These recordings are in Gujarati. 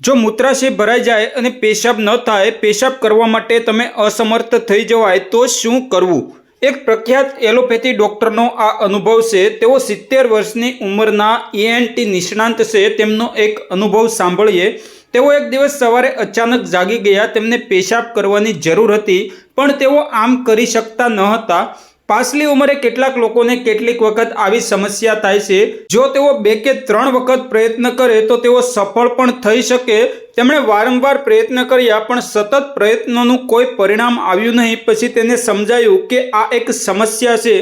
જો મૂત્રાશય ભરાઈ જાય અને પેશાબ ન થાય, પેશાબ કરવા માટે તમે અસમર્થ થઈ જવાય, તો શું કરવું? એક પ્રખ્યાત એલોપેથી ડૉક્ટરનો આ અનુભવ છે. તેઓ સિત્તેર વર્ષની ઉંમરના ઈએનટી નિષ્ણાંત છે. તેમનો એક અનુભવ સાંભળીએ. તેઓ એક દિવસ સવારે અચાનક જાગી ગયા. તેમને પેશાબ કરવાની જરૂર હતી, પણ તેઓ આમ કરી શકતા ન હતા. પાછલી ઉંમરે કેટલાક લોકોને કેટલીક વખત આવી સમસ્યા થાય છે. જો તેઓ બે કે ત્રણ વખત પ્રયત્ન કરે તો તેઓ સફળ પણ થઈ શકે. તેમણે વારંવાર પ્રયત્ન કર્યા પણ સતત પ્રયત્નોનું કોઈ પરિણામ આવ્યું નહીં. પછી તેને સમજાયું કે આ એક સમસ્યા છે.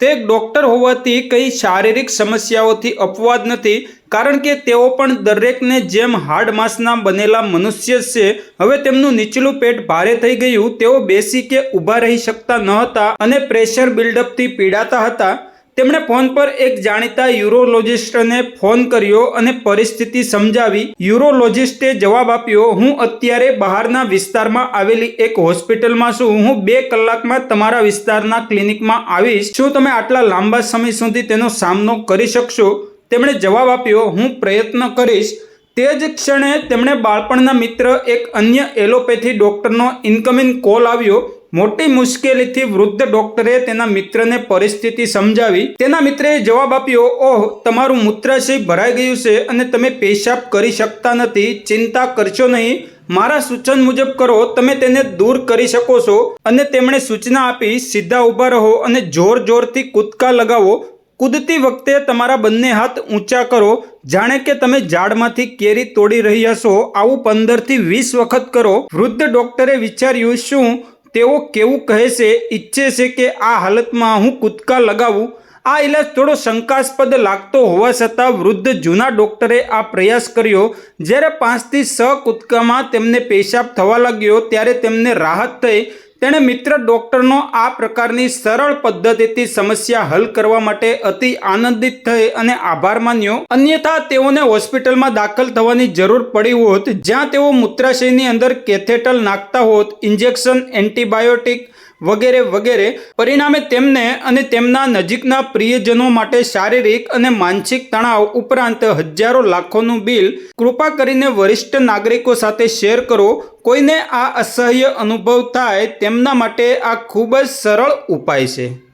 તે એક ડૉક્ટર હોવાથી કંઈ શારીરિક સમસ્યાઓથી અપવાદ નથી. કારણ કે તેઓ પણ દરેકને જેમ હાડ માંસના બનેલા મનુષ્ય છે, હવે તેમનું નીચલું પેટ ભારે થઈ ગયું, તેઓ બેસી કે ઊભા રહી શકતા ન હતા અને પ્રેશર બિલ્ડઅપથી પીડાતા હતા. તેમણે ફોન પર એક જાણીતા યુરોલોજિસ્ટને ફોન કર્યો અને પરિસ્થિતિ સમજાવી. યુરોલોજિસ્ટે જવાબ આપ્યો, હું અત્યારે બહારના વિસ્તારમાં આવેલી એક હોસ્પિટલમાં છું. હું બે કલાકમાં તમારા વિસ્તારના ક્લિનિકમાં આવીશ. શું તમે આટલા લાંબા સમય સુધી તેનો સામનો કરી શકશો? તેમણે જવાબ આપ્યો, હું પ્રયત્ન કરીશ. તે જ ક્ષણે તેમણે બાળપણના મિત્ર એક અન્ય એલોપેથી ડૉક્ટરનો ઇન્કમિંગ કોલ આવ્યો. મોટી મુશ્કેલીથી વૃદ્ધ ડોક્ટરે તેના મિત્રને પરિસ્થિતિ સમજાવી. તેના મિત્રએ જવાબ આપ્યો, ઓહ, તમારું મૂત્રાશય ભરાઈ ગયું છે અને તમે પેશાબ કરી શકતા નથી. ચિંતા કરશો નહીં. મારા સૂચન મુજબ કરો, તમે તેને દૂર કરી શકો છો. અને તેમણે સૂચના આપી, સીધા ઊભા રહો અને જોર જોરથી કૂદકા લગાવો. કૂદતી વખતે તમારા બંને હાથ ઊંચા કરો. જાણે કે તમે ઝાડમાંથી કેરી તોડી રહ્યા છો આવું પંદરથી વીસ વખત કરો. વૃદ્ધ ડોક્ટરે વિચાર્યું, શું તેઓ કેવું કહે છે? ઈચ્છે છે કે આ હાલતમાં હું કૂદકા લગાવું. આ ઇલાજ થોડો શંકાસ્પદ લાગતો હોવા છતાં વૃદ્ધ જૂના ડોક્ટરે આ પ્રયાસ કર્યો. જ્યારે પાંચથી છ કૂદકામાં તેમને પેશાબ થવા લાગ્યો, ત્યારે તેમને રાહત થઈ. તેણે મિત્ર ડોક્ટરનો આ પ્રકારની સરળ પદ્ધતિથી સમસ્યા હલ કરવા માટે અતિ આનંદિત થઈ અને આભાર માન્યો. અન્યથા તેઓને હોસ્પિટલમાં દાખલ થવાની જરૂર પડી હોત, જ્યાં તેઓ મૂત્રાશયની અંદર કેથેટલ નાખતા હોત, ઇન્જેક્શન, એન્ટીબાયોટિક વગેરે વગેરે પરિણામે તેમને અને તેમના નજીકના પ્રિયજનો માટે શારીરિક અને માનસિક તણાવ ઉપરાંત હજારો લાખોનું બિલ કૃપા કરીને વરિષ્ઠ નાગરિકો સાથે શેર કરો. કોઈને આ અસહ્ય અનુભવ થાય તેમના માટે આ ખૂબ જ સરળ ઉપાય છે.